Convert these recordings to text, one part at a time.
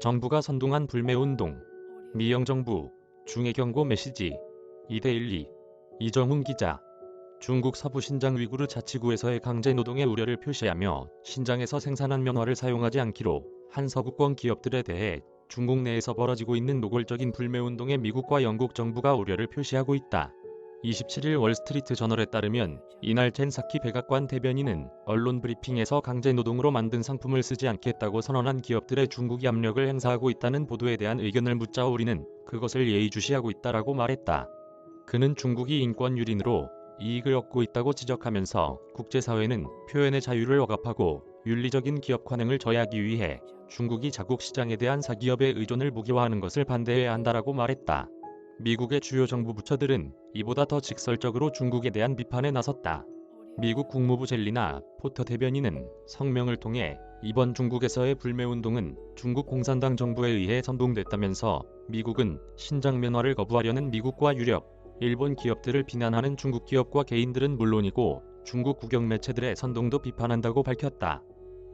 정부가 선동한 불매운동, 미영정부, 중해 경고 메시지, 이데일리, 이정훈 기자. 중국 서부 신장 위구르 자치구에서의 강제 노동의 우려를 표시하며 신장에서 생산한 면화를 사용하지 않기로 한 서구권 기업들에 대해 중국 내에서 벌어지고 있는 노골적인 불매운동에 미국과 영국 정부가 우려를 표시하고 있다. 27일 월스트리트 저널에 따르면 이날 젠 사키 백악관 대변인은 언론 브리핑에서 강제 노동으로 만든 상품을 쓰지 않겠다고 선언한 기업들의 중국이 압력을 행사하고 있다는 보도에 대한 의견을 묻자 우리는 그것을 예의주시하고 있다라고 말했다. 그는 중국이 인권 유린으로 이익을 얻고 있다고 지적하면서 국제사회는 표현의 자유를 억압하고 윤리적인 기업 관행을 저해하기 위해 중국이 자국 시장에 대한 사기업의 의존을 무기화하는 것을 반대해야 한다라고 말했다. 미국의 주요 정부 부처들은 이보다 더 직설적으로 중국에 대한 비판에 나섰다. 미국 국무부 젤리나 포터 대변인은 성명을 통해 이번 중국에서의 불매운동은 중국 공산당 정부에 의해 선동됐다면서 미국은 신장 면화를 거부하려는 미국과 유럽, 일본 기업들을 비난하는 중국 기업과 개인들은 물론이고 중국 국영 매체들의 선동도 비판한다고 밝혔다.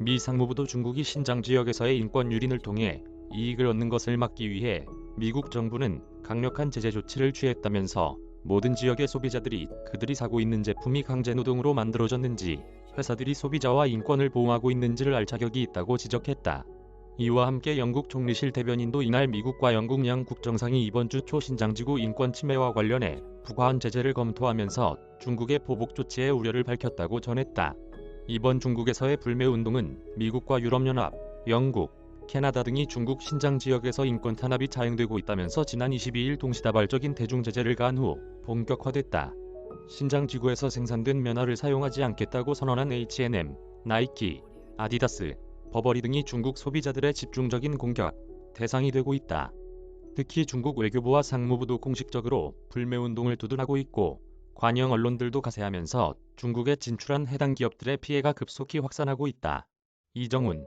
미 상무부도 중국이 신장 지역에서의 인권 유린을 통해 이익을 얻는 것을 막기 위해 미국 정부는 강력한 제재 조치를 취했다면서 모든 지역의 소비자들이 그들이 사고 있는 제품이 강제노동으로 만들어졌는지 회사들이 소비자와 인권을 보호하고 있는지를 알 자격이 있다고 지적했다. 이와 함께 영국 총리실 대변인도 이날 미국과 영국 양 국정상이 이번 주 초 신장지구 인권 침해와 관련해 부과한 제재를 검토하면서 중국의 보복 조치에 우려를 밝혔다고 전했다. 이번 중국에서의 불매운동은 미국과 유럽연합, 영국, 캐나다 등이 중국 신장 지역에서 인권 탄압이 자행되고 있다면서 지난 22일 동시다발적인 대중 제재를 가한 후 본격화됐다. 신장 지구에서 생산된 면화를 사용하지 않겠다고 선언한 H&M, 나이키, 아디다스, 버버리 등이 중국 소비자들의 집중적인 공격 대상이 되고 있다. 특히 중국 외교부와 상무부도 공식적으로 불매 운동을 두둔하고 있고 관영 언론들도 가세하면서 중국에 진출한 해당 기업들의 피해가 급속히 확산하고 있다. 이정훈